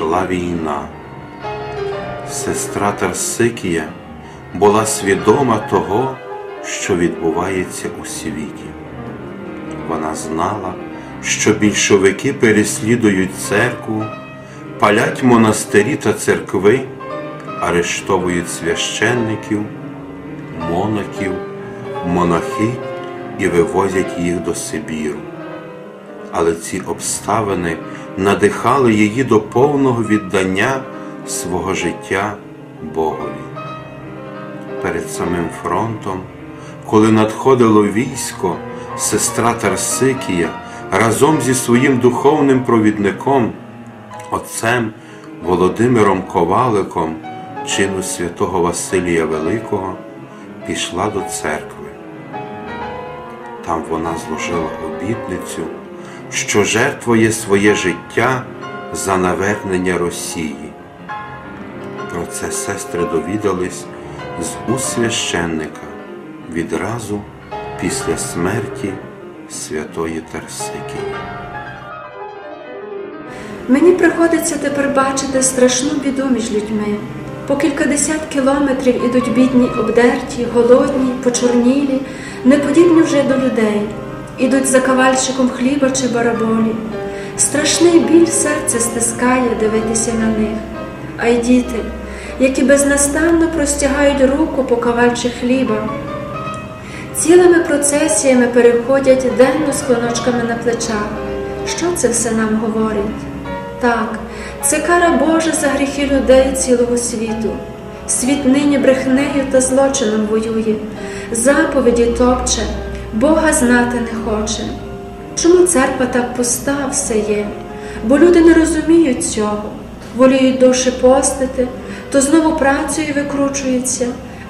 йшла війна. Сестра Тарсикія була свідома того, що відбувається у світі. Вона знала, що більшовики переслідують церкву, палять монастирі та церкви, арештовують священників, монахів, монахи і вивозять їх до Сибіру. Але ці обставини надихали її до повного віддання свого життя Богові. Перед самим фронтом, коли надходило військо, сестра Тарсикія разом зі своїм духовним провідником, отцем Володимиром Коваликом, чину святого Василія Великого, пішла до церкви. Там вона зложила обітницю, що жертвує своє життя за навернення Росії. Про це сестри довідались з уст священника відразу після смерті святої Тарсикії. Мені приходиться тепер бачити страшну біду між людьми. По кількадесят кілометрів ідуть бідні, обдерті, голодні, почорнілі, неподібні вже до людей, ідуть за кавальчиком хліба чи бараболі. Страшний біль серце стискає дивитися на них, а й діти, які безнастанно простягають руку по кавальчик хліба. Цілими процесіями переходять денно з клоночками на плечах. Що це все нам говорить? Так, це кара Божа за гріхи людей цілого світу. Світ нині брехнею та злочином воює, заповіді топче, Бога знати не хоче. Чому церква так пуста все є? Бо люди не розуміють цього, воліють довше постити, то знову працею викручуються,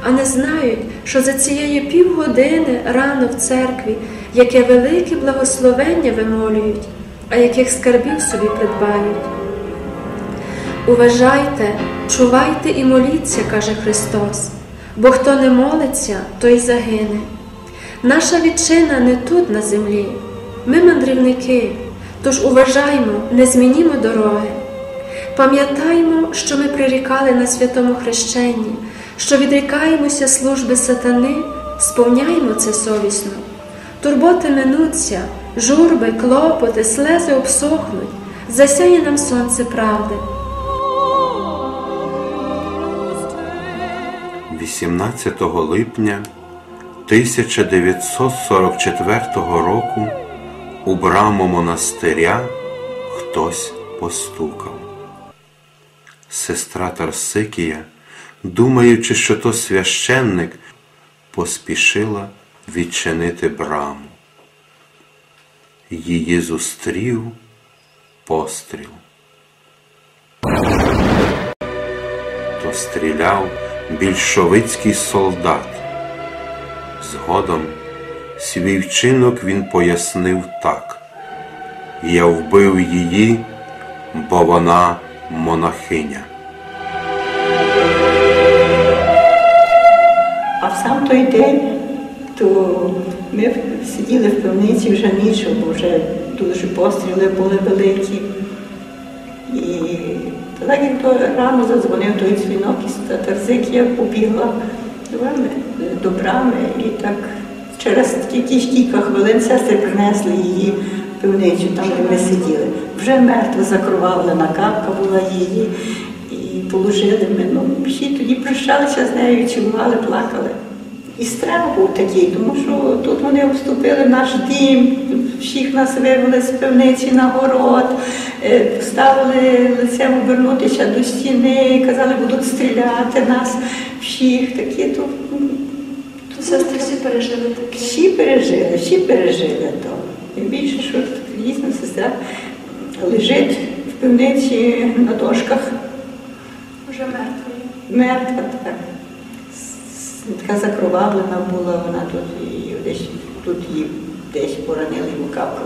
а не знають, що за цієї півгодини рано в церкві, яке велике благословення вимолюють, а яких скарбів собі придбають. Уважайте, чувайте і моліться, каже Христос, бо хто не молиться, той загине. Наша вітчина не тут на землі, ми мандрівники, тож уважаймо, не змінімо дороги. Пам'ятаймо, що ми прирікали на святому хрещенні, що відрікаємося служби сатани, сповняємо це совісно. Турботи минуться, журби, клопоти, слези обсохнуть, засяє нам сонце правди. 18 липня 1944 року у браму монастиря хтось постукав. Сестра Тарсикія, думаючи, що то священник, поспішила відчинити браму. Її зустрів постріл. То стріляв більшовицький солдат. Згодом свій вчинок він пояснив так: Я вбив її, бо вона монахиня. А в сам той день то ми сиділи в пивниці вже ніч, бо вже дуже постріли були великі. І так як то рано задзвонив той дзвінок із Татарзик, я побігла до брами, до брами і так через кілька хвилин сестри принесли її в пивницю, там, де ми сиділи. Вже мертва закровавлена капка була її. І положили ми. Ну, всі тоді прощалися з нею, цілували, плакали. І страх був такий, тому що тут вони вступили в наш дім, всіх нас вивели з пивниці на город, е, поставили лицем обернутися до стіни, казали, будуть стріляти нас всіх. Такі то, ну, то Сестри всі пережили таке. всі пережили, всі пережили то. Тим більше, що дійсно сестра лежить в пивниці на дошках, Вже мертвої. мертва так. Така закровавлена була, вона тут і десь тут її десь поранили, і рукавка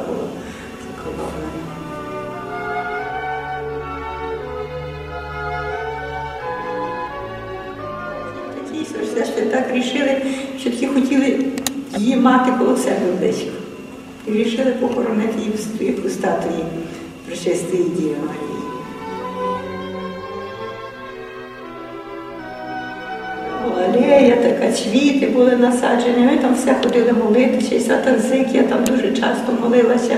так рішили, що такі хотіли її мати коло себе близько. І вирішили похоронити її в статуї причистої Діви Марії. Алея, така цвіти були насаджені, ми там все ходили молитися, і сатанзик, я там дуже часто молилася.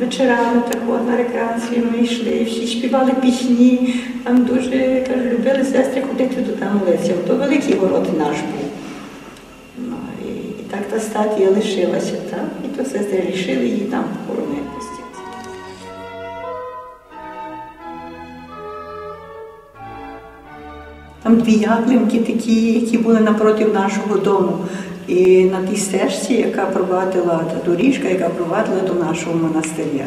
Вечорами так на рекреацію ми йшли, всі співали пісні. Там дуже кажу, любили сестри ходити туди молитися. То великий город наш був. Ну, і, і так та статія лишилася там, і то сестри рішили її там похоронити. Там дві яблуньки такі, які були напроти нашого дому. І на тій стежці, яка провадила та доріжка, яка провадила до нашого монастиря.